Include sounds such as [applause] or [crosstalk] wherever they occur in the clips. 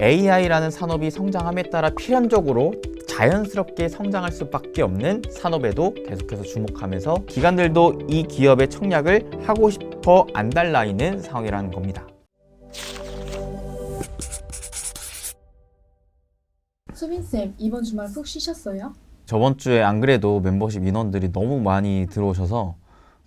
AI라는 산업이 성장함에 따라 필연적으로 자연스럽게 성장할 수밖에 없는 산업에도 계속해서 주목하면서 기관들도 이 기업의 청약을 하고 싶어 안달나 있는 상황이라는 겁니다. 수빈쌤, 이번 주말 푹 쉬셨어요? 저번 주에 안 그래도 멤버십 인원들이 너무 많이 들어오셔서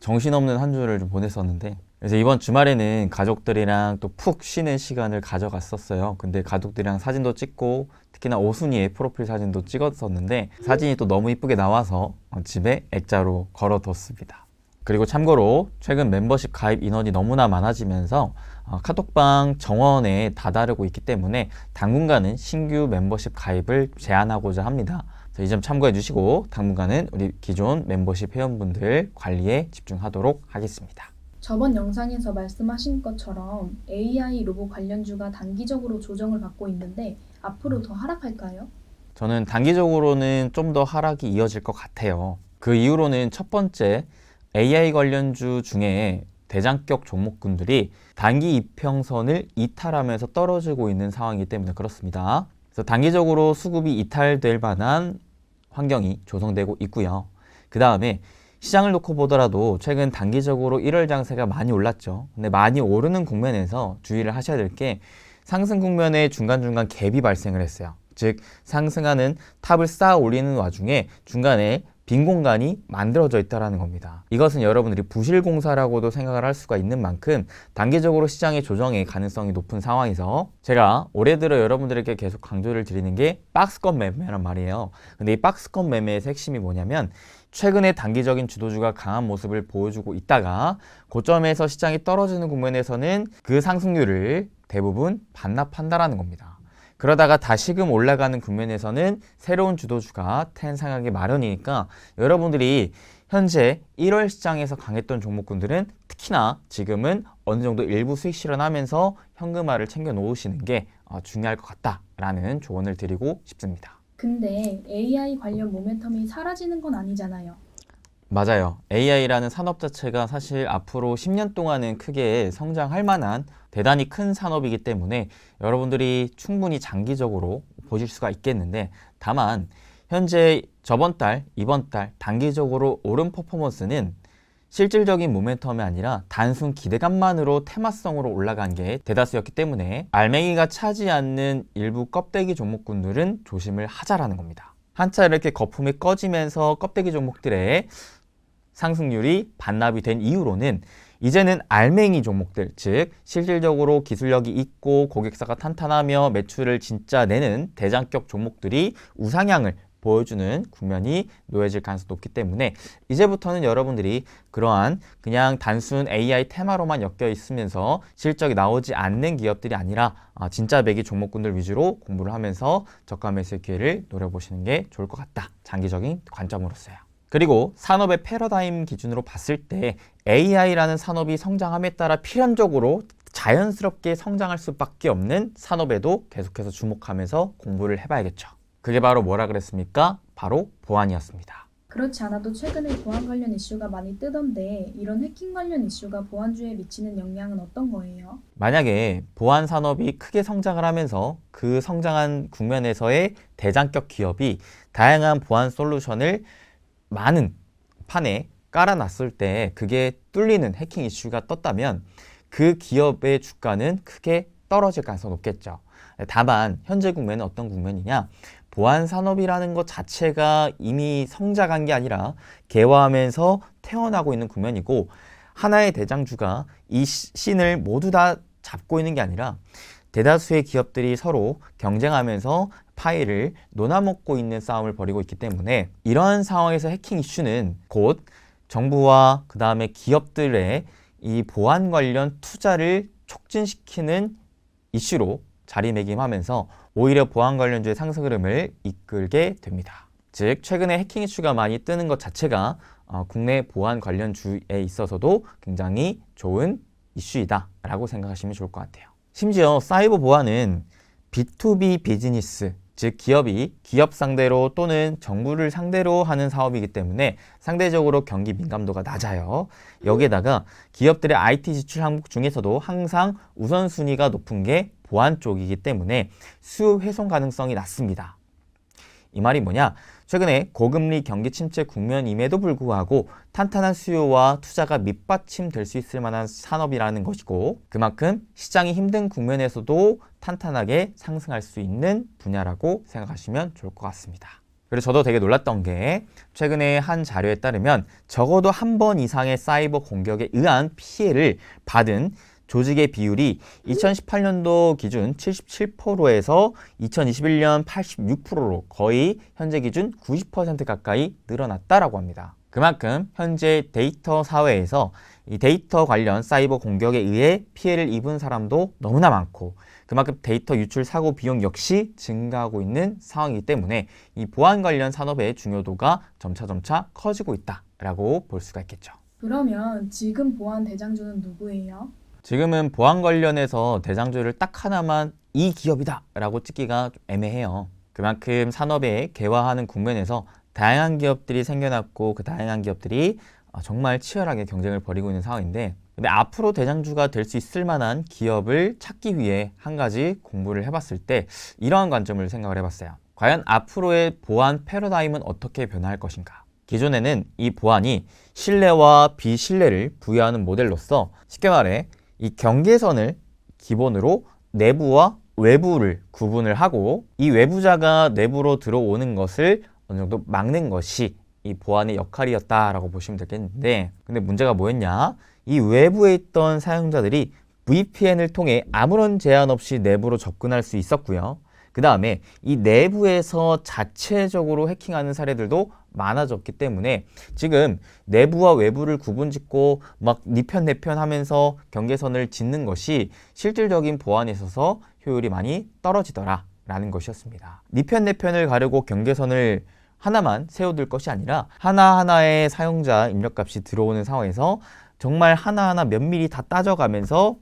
정신없는 한 주를 좀 보냈었는데 그래서 이번 주말에는 가족들이랑 또 푹 쉬는 시간을 가져갔었어요. 근데 가족들이랑 사진도 찍고 특히나 오순이의 프로필 사진도 찍었었는데 사진이 또 너무 이쁘게 나와서 어, 집에 액자로 걸어뒀습니다. 그리고 참고로 최근 멤버십 가입 인원이 너무나 많아지면서 어, 카톡방 정원에 다다르고 있기 때문에 당분간은 신규 멤버십 가입을 제한하고자 합니다. 이 점 참고해 주시고 당분간은 우리 기존 멤버십 회원분들 관리에 집중하도록 하겠습니다. 저번 영상에서 말씀하신 것처럼 AI 로봇 관련주가 단기적으로 조정을 받고 있는데 앞으로 더 하락할까요? 저는 단기적으로는 좀 더 하락이 이어질 것 같아요. 그 이유로는 첫 번째 AI 관련주 중에 대장격 종목군들이 단기 이평선을 이탈하면서 떨어지고 있는 상황이기 때문에 그렇습니다. 그래서 단기적으로 수급이 이탈될 만한 환경이 조성되고 있고요. 그 다음에 시장을 놓고 보더라도 최근 단기적으로 1월 장세가 많이 올랐죠. 근데 많이 오르는 국면에서 주의를 하셔야 될 게 상승 국면에 중간중간 갭이 발생을 했어요. 즉 상승하는 탑을 쌓아 올리는 와중에 중간에 빈 공간이 만들어져 있다라는 겁니다. 이것은 여러분들이 부실 공사라고도 생각을 할 수가 있는 만큼 단기적으로 시장의 조정의 가능성이 높은 상황에서 제가 올해 들어 여러분들에게 계속 강조를 드리는 게 박스권 매매란 말이에요. 근데 이 박스권 매매의 핵심이 뭐냐면 최근에 단기적인 주도주가 강한 모습을 보여주고 있다가 고점에서 시장이 떨어지는 국면에서는 그 상승률을 대부분 반납한다라는 겁니다. 그러다가 다시금 올라가는 국면에서는 새로운 주도주가 탄생하기 마련이니까 여러분들이 현재 1월 시장에서 강했던 종목군들은 특히나 지금은 어느 정도 일부 수익 실현하면서 현금화를 챙겨 놓으시는 게 어, 중요할 것 같다라는 조언을 드리고 싶습니다. 근데 AI 관련 모멘텀이 사라지는 건 아니잖아요. 맞아요. AI라는 산업 자체가 사실 앞으로 10년 동안은 크게 성장할 만한 대단히 큰 산업이기 때문에 여러분들이 충분히 장기적으로 보실 수가 있겠는데 다만 현재 저번 달, 이번 달 단기적으로 오른 퍼포먼스는 실질적인 모멘텀이 아니라 단순 기대감만으로 테마성으로 올라간 게 대다수였기 때문에 알맹이가 차지 않는 일부 껍데기 종목군들은 조심을 하자라는 겁니다. 한차 이렇게 거품이 꺼지면서 껍데기 종목들의 상승률이 반납이 된 이후로는 이제는 알맹이 종목들, 즉 실질적으로 기술력이 있고 고객사가 탄탄하며 매출을 진짜 내는 대장격 종목들이 우상향을 보여주는 국면이 놓여질 가능성이 높기 때문에 이제부터는 여러분들이 그러한 그냥 단순 AI 테마로만 엮여 있으면서 실적이 나오지 않는 기업들이 아니라 아, 진짜 매기 종목군들 위주로 공부를 하면서 저가 매수의 기회를 노려보시는 게 좋을 것 같다. 장기적인 관점으로서요. 그리고 산업의 패러다임 기준으로 봤을 때 AI라는 산업이 성장함에 따라 필연적으로 자연스럽게 성장할 수밖에 없는 산업에도 계속해서 주목하면서 공부를 해봐야겠죠. 그게 바로 뭐라 그랬습니까? 바로 보안이었습니다. 그렇지 않아도 최근에 보안 관련 이슈가 많이 뜨던데 이런 해킹 관련 이슈가 보안주에 미치는 영향은 어떤 거예요? 만약에 보안 산업이 크게 성장을 하면서 그 성장한 국면에서의 대장격 기업이 다양한 보안 솔루션을 많은 판에 깔아놨을 때 그게 뚫리는 해킹 이슈가 떴다면 그 기업의 주가는 크게 떨어질 가능성이 높겠죠. 다만 현재 국면은 어떤 국면이냐? 보안 산업이라는 것 자체가 이미 성장한 게 아니라 개화하면서 태어나고 있는 국면이고 하나의 대장주가 이 신을 모두 다 잡고 있는 게 아니라 대다수의 기업들이 서로 경쟁하면서 파일을 논아먹고 있는 싸움을 벌이고 있기 때문에 이러한 상황에서 해킹 이슈는 곧 정부와 그 다음에 기업들의 이 보안 관련 투자를 촉진시키는 이슈로 자리매김하면서 오히려 보안 관련주의 상승 흐름을 이끌게 됩니다. 즉 최근에 해킹 이슈가 많이 뜨는 것 자체가 어, 국내 보안 관련주에 있어서도 굉장히 좋은 이슈이다라고 생각하시면 좋을 것 같아요. 심지어 사이버 보안은 B2B 비즈니스, 즉 기업이 기업 상대로 또는 정부를 상대로 하는 사업이기 때문에 상대적으로 경기 민감도가 낮아요. 여기에다가 기업들의 IT 지출 항목 중에서도 항상 우선순위가 높은 게 보안 쪽이기 때문에 수요 훼손 가능성이 낮습니다. 이 말이 뭐냐? 최근에 고금리 경기 침체 국면임에도 불구하고 탄탄한 수요와 투자가 밑받침될 수 있을 만한 산업이라는 것이고 그만큼 시장이 힘든 국면에서도 탄탄하게 상승할 수 있는 분야라고 생각하시면 좋을 것 같습니다. 그리고 저도 되게 놀랐던 게 최근에 한 자료에 따르면 적어도 한 번 이상의 사이버 공격에 의한 피해를 받은 조직의 비율이 2018년도 기준 77%에서 2021년 86%로 거의 현재 기준 90% 가까이 늘어났다라고 합니다. 그만큼 현재 데이터 사회에서 이 데이터 관련 사이버 공격에 의해 피해를 입은 사람도 너무나 많고 그만큼 데이터 유출 사고 비용 역시 증가하고 있는 상황이기 때문에 이 보안 관련 산업의 중요도가 점차점차 커지고 있다라고 볼 수가 있겠죠. 그러면 지금 보안 대장주는 누구예요? 지금은 보안 관련해서 대장주를 딱 하나만 이 기업이다 라고 찍기가 좀 애매해요. 그만큼 산업에 개화하는 국면에서 다양한 기업들이 생겨났고 그 다양한 기업들이 어, 정말 치열하게 경쟁을 벌이고 있는 상황인데 근데 앞으로 대장주가 될 수 있을 만한 기업을 찾기 위해 한 가지 공부를 해봤을 때 이러한 관점을 생각을 해봤어요. 과연 앞으로의 보안 패러다임은 어떻게 변화할 것인가? 기존에는 이 보안이 신뢰와 비신뢰를 부여하는 모델로서 쉽게 말해 이 경계선을 기본으로 내부와 외부를 구분을 하고 이 외부자가 내부로 들어오는 것을 어느 정도 막는 것이 이 보안의 역할이었다라고 보시면 되겠는데 근데 문제가 뭐였냐? 이 외부에 있던 사용자들이 VPN을 통해 아무런 제한 없이 내부로 접근할 수 있었고요 그 다음에 이 내부에서 자체적으로 해킹하는 사례들도 많아졌기 때문에 지금 내부와 외부를 구분 짓고 막 니편 내편 하면서 경계선을 짓는 것이 실질적인 보안에 있어서 효율이 많이 떨어지더라 라는 것이었습니다. 니편 내편을 가르고 경계선을 하나만 세워둘 것이 아니라 하나하나의 사용자 입력값이 들어오는 상황에서 정말 하나하나 면밀히 다 따져가면서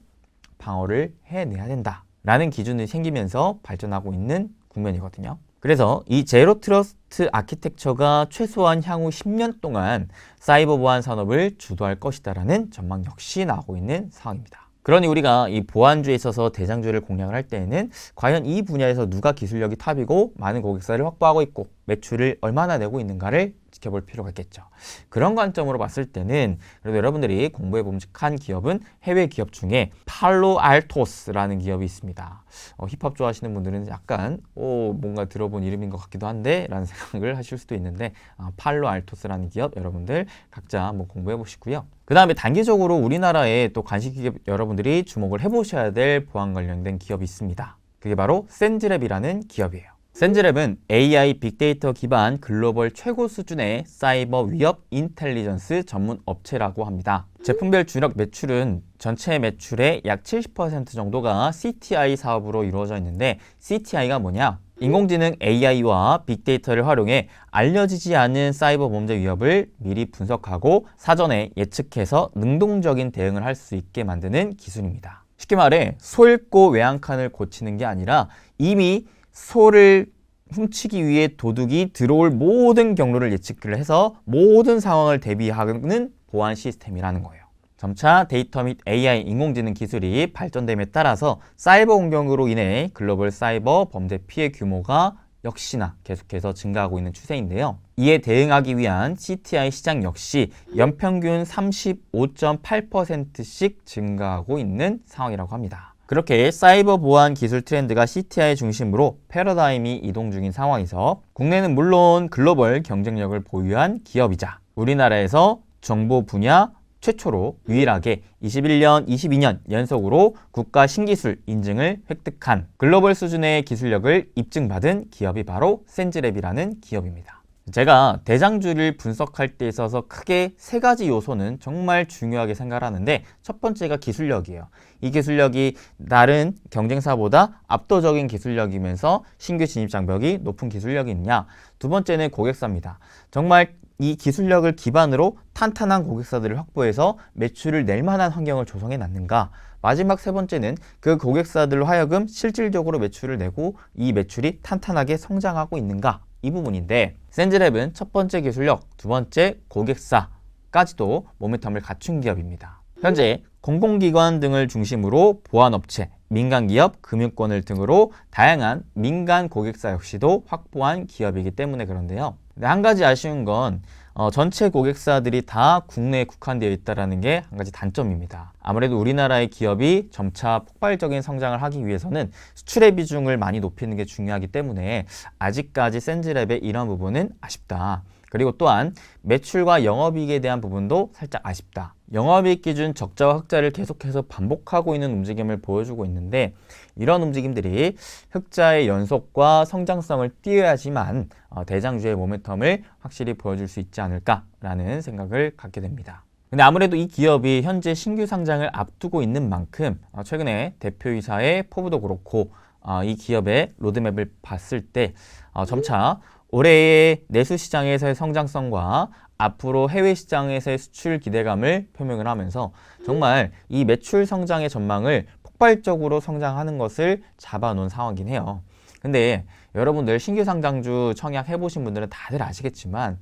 방어를 해내야 된다. 라는 기준이 생기면서 발전하고 있는 국면이거든요. 그래서 이 제로 트러스트 아키텍처가 최소한 향후 10년 동안 사이버 보안 산업을 주도할 것이다라는 전망 역시 나오고 있는 상황입니다. 그러니 우리가 이 보안주에 있어서 대장주를 공략을 할 때에는 과연 이 분야에서 누가 기술력이 탑이고 많은 고객사를 확보하고 있고 매출을 얼마나 내고 있는가를 지켜볼 필요가 있겠죠. 그런 관점으로 봤을 때는 그래도 여러분들이 공부해 봄직한 기업은 해외 기업 중에 팔로 알토스라는 기업이 있습니다. 어, 힙합 좋아하시는 분들은 약간 오, 뭔가 들어본 이름인 것 같기도 한데 라는 [laughs] 생각을 하실 수도 있는데 아, 팔로 알토스라는 기업 여러분들 각자 한번 공부해 보시고요. 그 다음에 단기적으로 우리나라에 또 간식 기업 여러분들이 주목을 해보셔야 될 보안 관련된 기업이 있습니다. 그게 바로 센즈랩이라는 기업이에요. 센즈랩은 AI 빅데이터 기반 글로벌 최고 수준의 사이버 위협 인텔리전스 전문 업체라고 합니다. 제품별 주력 매출은 전체 매출의 약 70% 정도가 CTI 사업으로 이루어져 있는데 CTI가 뭐냐? 인공지능 AI와 빅데이터를 활용해 알려지지 않은 사이버 범죄 위협을 미리 분석하고 사전에 예측해서 능동적인 대응을 할 수 있게 만드는 기술입니다. 쉽게 말해 소 읽고 외양 칸을 고치는 게 아니라 이미 소를 훔치기 위해 도둑이 들어올 모든 경로를 예측을 해서 모든 상황을 대비하는 보안 시스템이라는 거예요. 점차 데이터 및 AI 인공지능 기술이 발전됨에 따라서 사이버 공격으로 인해 글로벌 사이버 범죄 피해 규모가 역시나 계속해서 증가하고 있는 추세인데요. 이에 대응하기 위한 CTI 시장 역시 연평균 35.8%씩 증가하고 있는 상황이라고 합니다. 그렇게 사이버 보안 기술 트렌드가 CTI 중심으로 패러다임이 이동 중인 상황에서 국내는 물론 글로벌 경쟁력을 보유한 기업이자 우리나라에서 정보 분야 최초로 유일하게 21년, 22년 연속으로 국가 신기술 인증을 획득한 글로벌 수준의 기술력을 입증받은 기업이 바로 센즈랩이라는 기업입니다. 제가 대장주를 분석할 때 있어서 크게 세 가지 요소는 정말 중요하게 생각하는데 첫 번째가 기술력이에요. 이 기술력이 다른 경쟁사보다 압도적인 기술력이면서 신규 진입 장벽이 높은 기술력이 있냐. 두 번째는 고객사입니다. 정말 이 기술력을 기반으로 탄탄한 고객사들을 확보해서 매출을 낼 만한 환경을 조성해 놨는가? 마지막 세 번째는 그 고객사들로 하여금 실질적으로 매출을 내고 이 매출이 탄탄하게 성장하고 있는가? 이 부분인데 센즈랩은 첫 번째 기술력, 두 번째 고객사까지도 모멘텀을 갖춘 기업입니다. 현재 공공기관 등을 중심으로 보안업체, 민간기업, 금융권을 등으로 다양한 민간 고객사 역시도 확보한 기업이기 때문에 그런데요. 한 가지 아쉬운 건 어, 전체 고객사들이 다 국내에 국한되어 있다는 게 한 가지 단점입니다. 아무래도 우리나라의 기업이 점차 폭발적인 성장을 하기 위해서는 수출의 비중을 많이 높이는 게 중요하기 때문에 아직까지 센즈랩의 이런 부분은 아쉽다. 그리고 또한 매출과 영업이익에 대한 부분도 살짝 아쉽다. 영업이익 기준 적자와 흑자를 계속해서 반복하고 있는 움직임을 보여주고 있는데 이런 움직임들이 흑자의 연속과 성장성을 띄어야지만 어, 대장주의 모멘텀을 확실히 보여줄 수 있지 않을까라는 생각을 갖게 됩니다. 근데 아무래도 이 기업이 현재 신규 상장을 앞두고 있는 만큼 어, 최근에 대표이사의 포부도 그렇고 어, 이 기업의 로드맵을 봤을 때 어, 점차 올해의 내수 시장에서의 성장성과 앞으로 해외 시장에서의 수출 기대감을 표명을 하면서 정말 이 매출 성장의 전망을 폭발적으로 성장하는 것을 잡아놓은 상황이긴 해요. 근데 여러분들 신규 상장주 청약 해보신 분들은 다들 아시겠지만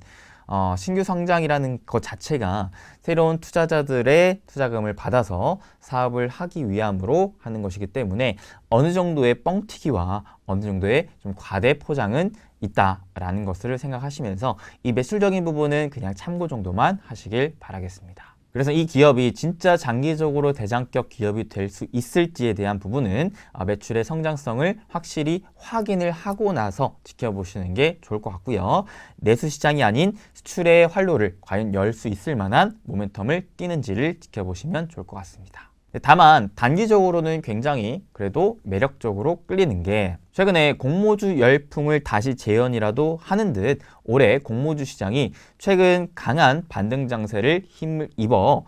어, 신규 성장이라는 것 자체가 새로운 투자자들의 투자금을 받아서 사업을 하기 위함으로 하는 것이기 때문에 어느 정도의 뻥튀기와 어느 정도의 좀 과대 포장은 있다라는 것을 생각하시면서 이 매출적인 부분은 그냥 참고 정도만 하시길 바라겠습니다. 그래서 이 기업이 진짜 장기적으로 대장격 기업이 될 수 있을지에 대한 부분은 아, 매출의 성장성을 확실히 확인을 하고 나서 지켜보시는 게 좋을 것 같고요. 내수 시장이 아닌 수출의 활로를 과연 열 수 있을 만한 모멘텀을 띄는지를 지켜보시면 좋을 것 같습니다. 다만 단기적으로는 굉장히 그래도 매력적으로 끌리는 게 최근에 공모주 열풍을 다시 재현이라도 하는 듯 올해 공모주 시장이 최근 강한 반등 장세를 힘을 입어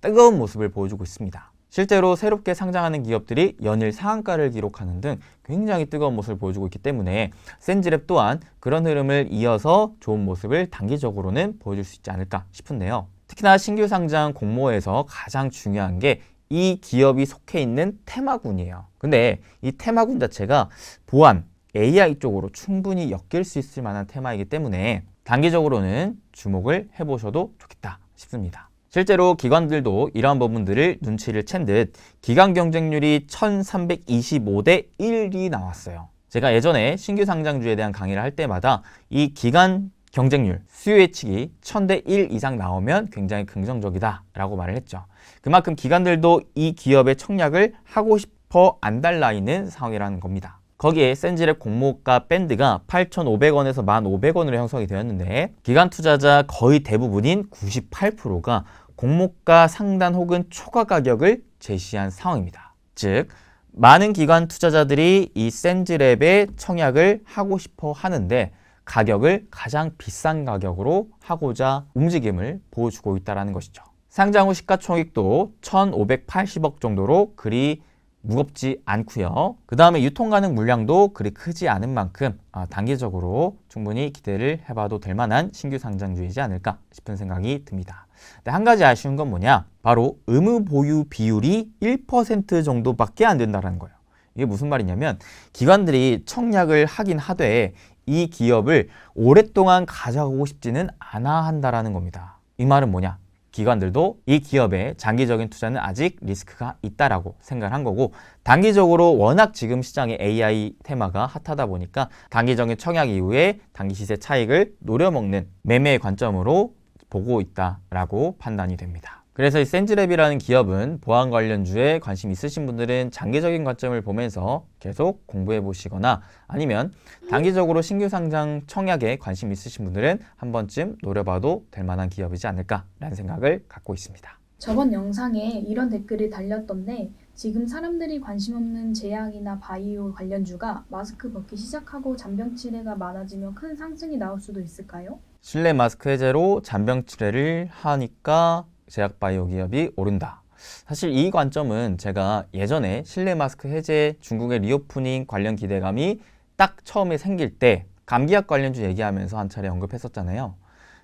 뜨거운 모습을 보여주고 있습니다. 실제로 새롭게 상장하는 기업들이 연일 상한가를 기록하는 등 굉장히 뜨거운 모습을 보여주고 있기 때문에 센즈랩 또한 그런 흐름을 이어서 좋은 모습을 단기적으로는 보여줄 수 있지 않을까 싶은데요. 특히나 신규 상장 공모에서 가장 중요한 게 이 기업이 속해 있는 테마군이에요. 근데 이 테마군 자체가 보안, AI 쪽으로 충분히 엮일 수 있을 만한 테마이기 때문에 단기적으로는 주목을 해보셔도 좋겠다 싶습니다. 실제로 기관들도 이러한 부분들을 눈치를 챈 듯 기관 경쟁률이 1325대 1이 나왔어요. 제가 예전에 신규 상장주에 대한 강의를 할 때마다 이 기관 경쟁률, 수요 예측이 1000대 1 이상 나오면 굉장히 긍정적이다 라고 말을 했죠. 그만큼 기관들도 이 기업의 청약을 하고 싶어 안달나 있는 상황이라는 겁니다. 거기에 센즈랩 공모가 밴드가 8,500원에서 1,500원으로 형성이 되었는데 기관 투자자 거의 대부분인 98%가 공모가 상단 혹은 초과 가격을 제시한 상황입니다. 즉 많은 기관 투자자들이 이 센즈랩의 청약을 하고 싶어 하는데 가격을 가장 비싼 가격으로 하고자 움직임을 보여주고 있다는 것이죠. 상장 후 시가총액도 1,580억 정도로 그리 무겁지 않고요. 그 다음에 유통 가능 물량도 그리 크지 않은 만큼 아, 단기적으로 충분히 기대를 해봐도 될 만한 신규 상장주이지 않을까 싶은 생각이 듭니다. 근데 한 가지 아쉬운 건 뭐냐? 바로 의무 보유 비율이 1% 정도밖에 안 된다는 거예요. 이게 무슨 말이냐면 기관들이 청약을 하긴 하되 이 기업을 오랫동안 가져가고 싶지는 않아 한다라는 겁니다. 이 말은 뭐냐? 기관들도 이 기업의 장기적인 투자는 아직 리스크가 있다라고 생각을 한 거고 단기적으로 워낙 지금 시장에 AI 테마가 핫하다 보니까 단기적인 청약 이후에 단기 시세 차익을 노려먹는 매매의 관점으로 보고 있다라고 판단이 됩니다. 그래서 이 센즈랩이라는 기업은 보안 관련주에 관심 있으신 분들은 장기적인 관점을 보면서 계속 공부해 보시거나 아니면 단기적으로 신규 상장 청약에 관심 있으신 분들은 한 번쯤 노려봐도 될 만한 기업이지 않을까라는 생각을 갖고 있습니다. 저번 영상에 이런 댓글이 달렸던데 지금 사람들이 관심 없는 제약이나 바이오 관련주가 마스크 벗기 시작하고 잔병 치레가 많아지면 큰 상승이 나올 수도 있을까요? 실내 마스크 해제로 잔병 치레를 하니까 제약 바이오 기업이 오른다. 사실 이 관점은 제가 예전에 실내 마스크 해제 중국의 리오프닝 관련 기대감이 딱 처음에 생길 때 감기약 관련주 얘기하면서 한 차례 언급했었잖아요.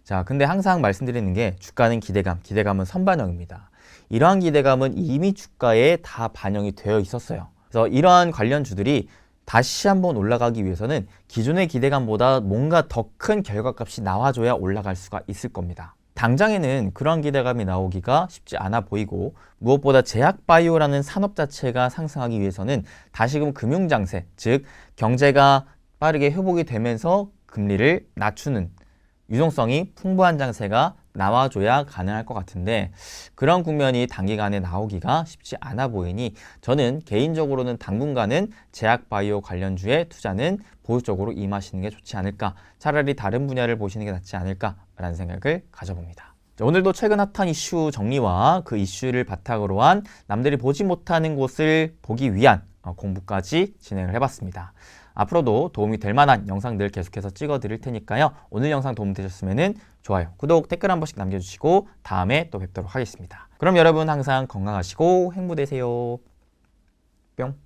자, 근데 항상 말씀드리는 게 주가는 기대감, 기대감은 선반영입니다. 이러한 기대감은 이미 주가에 다 반영이 되어 있었어요. 그래서 이러한 관련주들이 다시 한번 올라가기 위해서는 기존의 기대감보다 뭔가 더 큰 결과값이 나와줘야 올라갈 수가 있을 겁니다. 당장에는 그런 기대감이 나오기가 쉽지 않아 보이고 무엇보다 제약바이오라는 산업 자체가 상승하기 위해서는 다시금 금융장세, 즉 경제가 빠르게 회복이 되면서 금리를 낮추는 유동성이 풍부한 장세가 나와줘야 가능할 것 같은데 그런 국면이 단기간에 나오기가 쉽지 않아 보이니 저는 개인적으로는 당분간은 제약바이오 관련주에 투자는 보수적으로 임하시는 게 좋지 않을까 차라리 다른 분야를 보시는 게 낫지 않을까라는 생각을 가져봅니다. 자, 오늘도 최근 핫한 이슈 정리와 그 이슈를 바탕으로 한 남들이 보지 못하는 곳을 보기 위한 어, 공부까지 진행을 해봤습니다. 앞으로도 도움이 될 만한 영상들 계속해서 찍어 드릴 테니까요. 오늘 영상 도움되셨으면 좋아요, 구독, 댓글 한 번씩 남겨주시고 다음에 또 뵙도록 하겠습니다. 그럼 여러분 항상 건강하시고 행복되세요. 뿅.